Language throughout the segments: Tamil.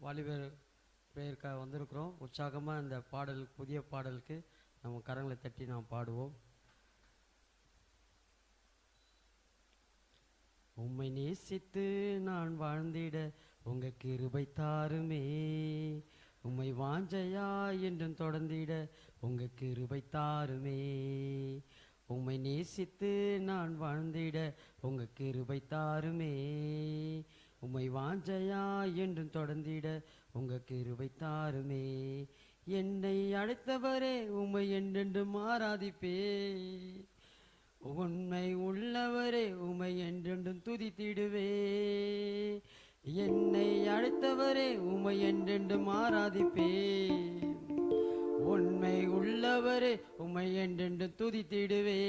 வாலிபர் பிரேயருக்காக வந்திருக்கிறோம். உற்சாகமாக இந்த பாடல் புதிய பாடலுக்கு நம்ம கரங்களை தட்டி நாம் பாடுவோம். உம்மை நேசித்து நான் வாழ்ந்திட உங்க கிருபை தாருமே. உம்மை வாஞ்சையா என்றும் தொடர்ந்திட உங்க கிருபை தாருமே. உம்மை நேசித்து நான் வாழ்ந்திட உங்க கிருபை தாருமே. உம்மை வாஞ்சையா என்றும் தொடர்ந்திட உங்க கிருபை தாருமே. என்னை அழைத்தவரே உம்மை என்றென்றும் ஆராதிப்பே. உண்மை உள்ளவரே உமை என்றென்றும் துதித்திடுவே. என்னை அழைத்தவரே உமை என்றென்றும் ஆராதிப்பே. உண்மை உள்ளவரே உமை என்றென்று துதித்திடுவே.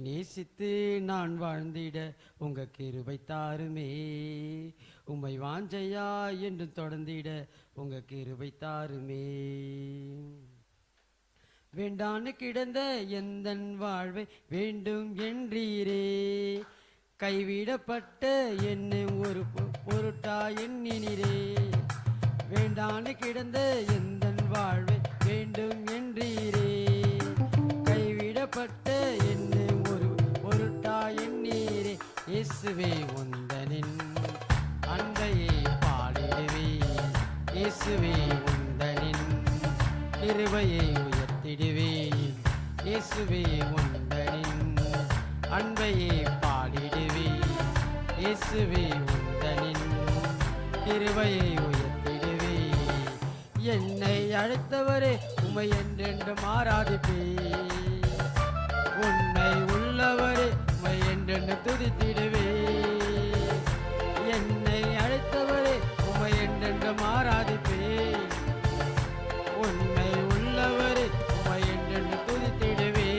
நேசித்து நான் வாழ்ந்திட உங்க கிருபை தாருமே. உம்மை வாஞ்சையா என்று தொடர்ந்திட உங்க கிருபை தாருமே. வேண்டான்னு கிடந்த எந்தன் வாழ்வை வேண்டும் என்றீரே. கைவிடப்பட்ட என்னும் ஒரு பொருட்டா எண்ணினரே. வேண்டான்னு கிடந்த எந்தன் வாழ்வை வேண்டும் என்றீரே. கைவிடப்பட்ட இயேசுவே உந்தனின் அன்பையை பாடிடுவே. இயேசுவே உந்தனின் கிருபையை உயர்த்திடுவேன் இயேசுவே உந்தனின் அன்பையே பாடிடுவேன் இயேசுவே உந்தனின் கிருபையை உயர்த்திடுவேன் என்னை அழைத்தவரே உமை என்றென்று ஆராதிப்பேன் உன் என்று துதித்திடுவே. என்னை அழைத்தவரே உமை என்றென்று மாறாதிப்பே. உண்மை உள்ளவரே உமை என்றென்று துதித்திடுவே.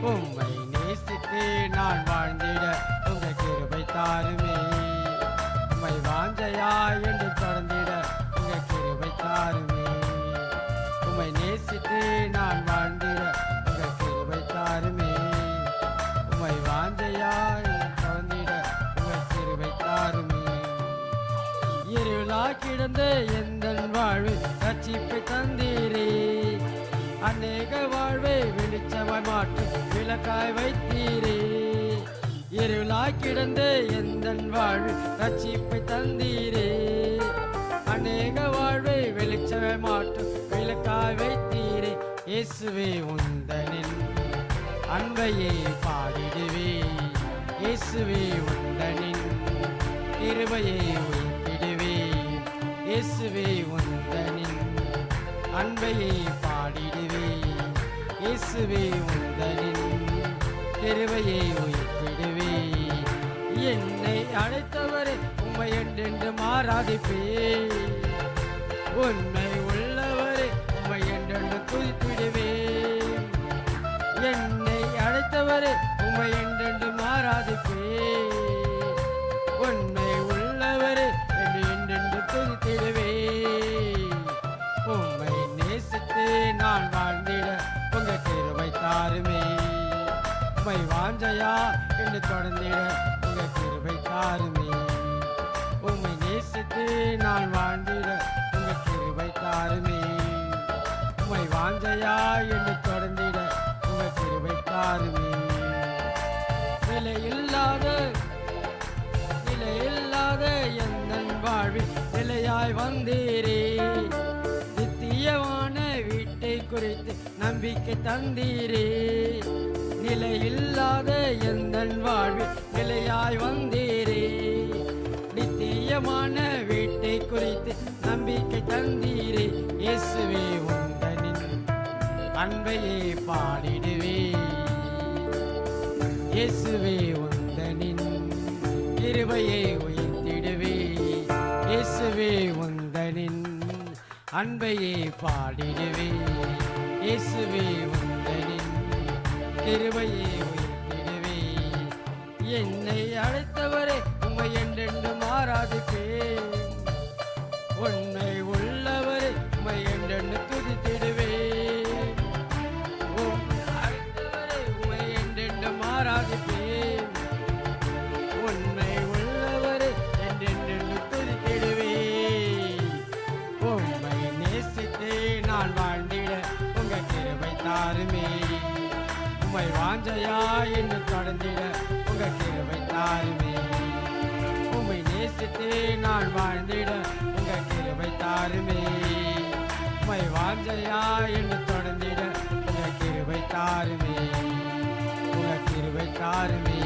உம்மை நேசித்து நான் வாழ்ந்திட உங்கள் கிருபை தாருமே. உம்மை வாஞ்சையா என்று கிடந்த எந்த வாழ்வு ரட்சிப்பை தந்தீரே. அநேக வாழ்வை வெளிச்சமாய் மாற்றி விளக்காய் வைத்தீரே. இருளாய் கிடந்த எந்த வாழ்வு ரட்சிப்பை தந்தீரே. அநேக வாழ்வை வெளிச்சமாய் மாற்றி விளக்காய் வைத்தீரே. இயேசுவே உந்தனின் அன்பையே பாடிடுவே. இயேசுவே உந்தனின் கிருபையை உயர்த்திடுவே இயேசுவே உந்தனின் அன்பையை பாடிடுவே. இயேசுவே உந்தனின் கிருபையை உயிர்த்திடுவே என்னை அழைத்தவரே உம்மை என்றென்று மாறாதிப்பே உண்மை உள்ளவரே உம்மை என்றென்று துதித்திடுவே என்னை அழைத்தவரே உம்மை என்றென்று மாறாதிப்பே உண்மை தாருமே உமை வாஞ்சையா என்று தொடர்ந்திட உங்க கிருபை தாருமே. உண்மை நேசித்து நான் வாழ்ந்திட உங்க கிருபை தாருமே. உமை வாஞ்சையா என்று தொடர்ந்திட உங்க கிருபை தாருமே. விலை விலையில்லாத நிலையில்லாத எந்தன் வாழ்வில் நிலையாய் வந்தீரே. குறித்து நம்பிக்கை தந்தீரே. நிலையில்லாத எந்தன் வாழ்வில் நிலையாய் வந்தீரே. நித்தியமான வீட்டை குறித்து நம்பிக்கை தந்தீரே. இயேசுவே உந்தனின் அன்பையே பாடிடுவே. இயேசுவே உந்தனின் கிருபையை உயர்த்திடுவே. இயேசுவே உந்தனின் அன்பையே பாடிடுவே. இயேசுவே உந்தனின் கிருபையை உயர்த்திடுவே. என்னை அழைத்தவரே உம்மை என்றென்று மாறாதிப்பேன் உண்மை உள்ளவரே உம்மை வாஞ்சையா என்று தொடர்ந்திட உங்க கிருவை தாருமே உம்மை நேசித்து நான் வாழ்ந்திட உங்க கிருவை தாருமே உம்மை வாஞ்சையா என்று தொடர்ந்திட உங்க கிருவை தாருமே உங்க கிருவை தாருமே